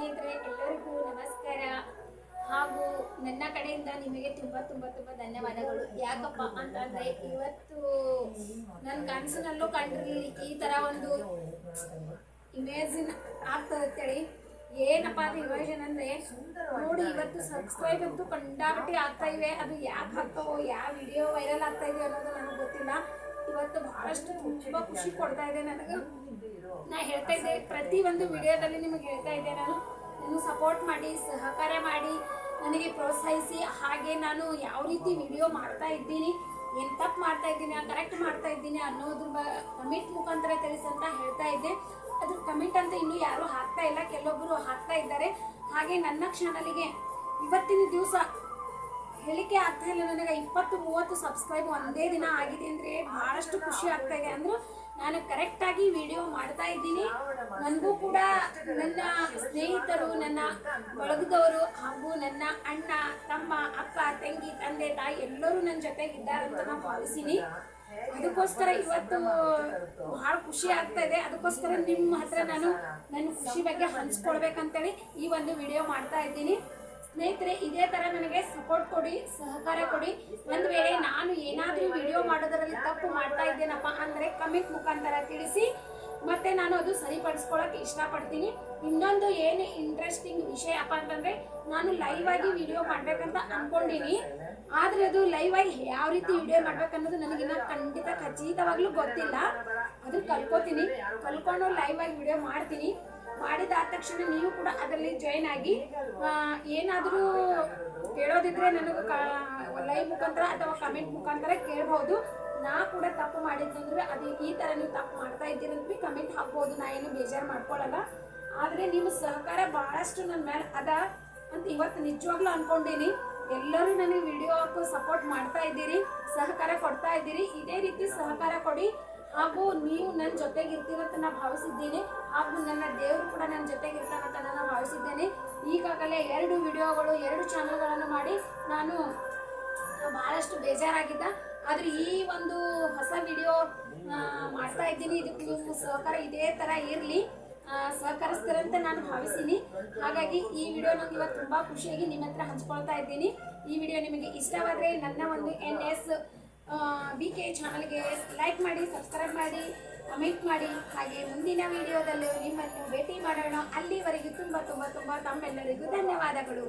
ಸ್ನೇಹಿತರೆ, ಎಲ್ಲರಿಗೂ ನಮಸ್ಕಾರ. ಹಾಗೂ ನನ್ನ ಕಡೆಯಿಂದ ನಿಮಗೆ ತುಂಬಾ ತುಂಬಾ ತುಂಬಾ ಧನ್ಯವಾದಗಳು. ಯಾಕಪ್ಪ ಅಂತಂದ್ರೆ ಇವತ್ತು ನನ್ನ ಕನಸಿನಲ್ಲೂ ಕಂಡ್ರಿ ಈ ತರ ಒಂದು ಇಮೇಜಿನ್ ಆಗ್ತದೆ ಏನಪ್ಪ ಅದು ಇಮೇಜಿನ್ ಅಂದ್ರೆ ನೋಡಿ, ಇವತ್ತು ಸಬ್ಸ್ಕ್ರೈಬ್ ಅಂತೂ ಕಂಡಾಪಟ್ಟಿ ಆಗ್ತಾ ಇವೆ. ಅದು ಯಾಕೆ ಆಗ್ತಾವೋ, ಯಾವ ವಿಡಿಯೋ ವೈರಲ್ ಆಗ್ತಾ ಇದೆ ಅನ್ನೋದು ನನಗೆ ಗೊತ್ತಿಲ್ಲ. ಇವತ್ತು ಬಹಳಷ್ಟು ತುಂಬಾ ಖುಷಿ ಕೊಡ್ತಾ ಇದೆ ನನಗೆ. ನಾ ಹೇಳ್ತಾ ಇದ್ದೆ, ಪ್ರತಿ ಒಂದು ವಿಡಿಯೋದಲ್ಲಿ ನಿಮಗೆ ಹೇಳ್ತಾ ಇದ್ದೆ, ನಾನು ನಾನು ಸಪೋರ್ಟ್ ಮಾಡಿ, ಸಹಕಾರ ಮಾಡಿ, ನನಗೆ ಪ್ರೋತ್ಸಾಹಿಸಿ, ಹಾಗೆ ನಾನು ಯಾವ ರೀತಿ ವಿಡಿಯೋ ಮಾಡ್ತಾ ಇದ್ದೀನಿ, ಏನು ತಪ್ಪು ಮಾಡ್ತಾ ಇದ್ದೀನಿ ಕರೆಕ್ಟ್ ಮಾಡ್ತಾ ಇದ್ದೀನಿ ಅನ್ನೋದ್ರ ಬ ಕಮೆಂಟ್ ಮುಖಾಂತರ ತಿಳಿಸಿ ಅಂತ ಹೇಳ್ತಾ ಇದ್ದೆ. ಅದ್ರ ಕಮೆಂಟ್ ಅಂತ ಇನ್ನೂ ಯಾರೂ ಹಾಕ್ತಾ ಇಲ್ಲ ಕೆಲವೊಬ್ಬರು ಹಾಕ್ತಾ ಇದ್ದಾರೆ. ಹಾಗೆ ನನ್ನ ಚಾನಲಿಗೆ ಇವತ್ತಿನ ದಿವಸ ಹೇಳಿಕೆ ಆಗ್ತಾ ಇಲ್ಲ ನನಗೆ. ಇಪ್ಪತ್ತು, ಮೂವತ್ತು ಸಬ್ಸ್ಕ್ರೈಬ್ ಒಂದೇ ದಿನ ಆಗಿದೆ ಅಂದ್ರೆ ಬಹಳಷ್ಟು ಖುಷಿ ಆಗ್ತಾ ಇದೆ ಅಂದ್ರೆ ನಾನು ಕರೆಕ್ಟ್ ಆಗಿ ವಿಡಿಯೋ ಮಾಡ್ತಾ ಇದ್ದೀನಿ. ನನಗೂ ಕೂಡ ನನ್ನ ಸ್ನೇಹಿತರು, ನನ್ನ ಬಳಗದವರು ಹಾಗೂ ನನ್ನ ಅಣ್ಣ, ತಮ್ಮ ಅಕ್ಕ ತಂಗಿ, ತಂದೆ, ತಾಯಿ ಎಲ್ಲರೂ ನನ್ನ ಜೊತೆಗೆ ಅಂತ ನಾನು ಭಾವಿಸಿನಿ ಅದಕ್ಕೋಸ್ಕರ ಇವತ್ತು ಬಹಳ ಖುಷಿ ಆಗ್ತಾ ಇದೆ. ಅದಕ್ಕೋಸ್ಕರ ನಿಮ್ಮ ಹತ್ರ ನಾನು ನನ್ನ ಖುಷಿ ಬಗ್ಗೆ ಹಂಚ್ಕೊಳ್ಬೇಕಂತೇಳಿ ಈ ಒಂದು ವಿಡಿಯೋ ಮಾಡ್ತಾ ಇದ್ದೀನಿ. ಸ್ನೇಹಿತರೆ, ಇದೇ ತರ ನನಗೆ ಸಪೋರ್ಟ್ ಕೊಡಿ, ಸಹಕಾರ ಕೊಡಿ. ಒಂದ್ ವೇಳೆ ನಾನು ಏನಾದ್ರೂ ವಿಡಿಯೋ ಮಾಡೋದರಲ್ಲಿ ತಪ್ಪು ಮಾಡ್ತಾ ಇದ್ದೇನಪ್ಪ ಅಂದ್ರೆ ಕಮೆಂಟ್ ಮುಖಾಂತರ ತಿಳಿಸಿ. ಮತ್ತೆ ನಾನು ಅದು ಸರಿಪಡಿಸ್ಕೊಳಕ್ ಇಷ್ಟಪಡ್ತೀನಿ. ಇನ್ನೊಂದು ಏನು ಇಂಟ್ರೆಸ್ಟಿಂಗ್ ವಿಷಯ ಅಪ್ಪ ಅಂತಂದ್ರೆ, ನಾನು ಲೈವ್ ಆಗಿ ವಿಡಿಯೋ ಮಾಡ್ಬೇಕಂತ ಅನ್ಕೊಂಡಿನಿ. ಆದ್ರೆ ಅದು ಲೈವ್ ಆಗಿ ಯಾವ ರೀತಿ ವಿಡಿಯೋ ಮಾಡ್ಬೇಕನ್ನೋದು ನನಗಿನ್ನ ಖಂಡಿತ ಖಚಿತವಾಗ್ಲೂ ಗೊತ್ತಿಲ್ಲ. ಅದು ಕಲ್ಕೋತೀನಿ. ಕಲ್ಕೊಂಡು ಲೈವ್ ಆಗಿ ವಿಡಿಯೋ ಮಾಡ್ತೀನಿ. ಮಾಡಿದಾದ ತಕ್ಷಣ ನೀವು ಕೂಡ ಅದರಲ್ಲಿ ಜಾಯಿನ್ ಆಗಿ ಏನಾದರೂ ಕೇಳೋದಿದ್ರೆ ನನಗೆ ಲೈವ್ ಮುಖಾಂತರ ಅಥವಾ ಕಮೆಂಟ್ ಮುಖಾಂತರ ಕೇಳ್ಬೋದು. ನಾ ಕೂಡ ತಪ್ಪು ಮಾಡಿದ್ನಂದ್ರೆ ಅದು ಈ ಥರ ನೀವು ತಪ್ಪು ಮಾಡ್ತಾ ಅಂತ ಕಮೆಂಟ್ ಹಾಕ್ಬೋದು. ನಾ ಏನು ಬೇಜಾರು ಮಾಡ್ಕೊಳ್ಳಲ್ಲ ಆದರೆ ನಿಮ್ಮ ಸಹಕಾರ ಭಾಳಷ್ಟು ನನ್ನ ಮೇಲೆ ಅದ ಅಂತ ಇವತ್ತು ನಿಜವಾಗ್ಲೂ ಅಂದ್ಕೊಂಡೀನಿ ಎಲ್ಲರೂ ನನಗೆ ವಿಡಿಯೋ ಹಾಕೋ ಸಪೋರ್ಟ್ ಮಾಡ್ತಾ ಇದ್ದೀರಿ, ಸಹಕಾರ ಕೊಡ್ತಾ ಇದ್ದೀರಿ. ಇದೇ ರೀತಿ ಸಹಕಾರ ಕೊಡಿ. ಹಾಗೂ ನೀವು ನನ್ನ ಜೊತೆಗೆ ಅಂತ ನಾನು ಭಾವಿಸಿದ್ದೀನಿ. ಹಾಗೂ ನನ್ನ ದೇವರು ಕೂಡ ನನ್ನ ಜೊತೆಗೆ ಅಂತ ನಾನು ಭಾವಿಸಿದ್ದೇನೆ. ಈಗಾಗಲೇ ಎರಡು ವಿಡಿಯೋಗಳು, ಎರಡು ಚಾನಲ್ಗಳನ್ನು ಮಾಡಿ ನಾನು ಬಹಳಷ್ಟು ಬೇಜಾರಾಗಿದ್ದ. ಆದರೆ ಈ ಒಂದು ಹೊಸ ವಿಡಿಯೋ ಮಾಡ್ತಾ ಇದ್ದೀನಿ. ಇದಕ್ಕೆ ನೀವು ಸಹಕಾರ ಇದೇ ಥರ ಇರಲಿ. ಸಹಕರಿಸ್ತಾರಂತ ನಾನು ಭಾವಿಸೀನಿ. ಹಾಗಾಗಿ ಈ ವಿಡಿಯೋ ನಂಗೆ ಇವತ್ತು ತುಂಬ ಖುಷಿಯಾಗಿ ನಿಮ್ಮ ಹತ್ರ ಹಂಚ್ಕೊಳ್ತಾ ಇದ್ದೀನಿ. ಈ ವಿಡಿಯೋ ನಿಮಗೆ ಇಷ್ಟವಾದರೆ ನನ್ನ ಒಂದು ಎನ್ ಎಸ್ ಬಿ ಕೆ ಚಾನಲ್ಗೆ ಲೈಕ್ ಮಾಡಿ ಸಬ್ಸ್ಕ್ರೈಬ್ ಮಾಡಿ ಕಮೆಂಟ್ ಮಾಡಿ. ಹಾಗೆ ಮುಂದಿನ ವಿಡಿಯೋದಲ್ಲೂ ನಿಮ್ಮನ್ನು ಭೇಟಿ ಮಾಡೋಣ. ಅಲ್ಲಿವರೆಗೂ ತುಂಬ ತುಂಬ ತುಂಬ ತಮ್ಮೆಲ್ಲರಿಗೂ ಧನ್ಯವಾದಗಳು.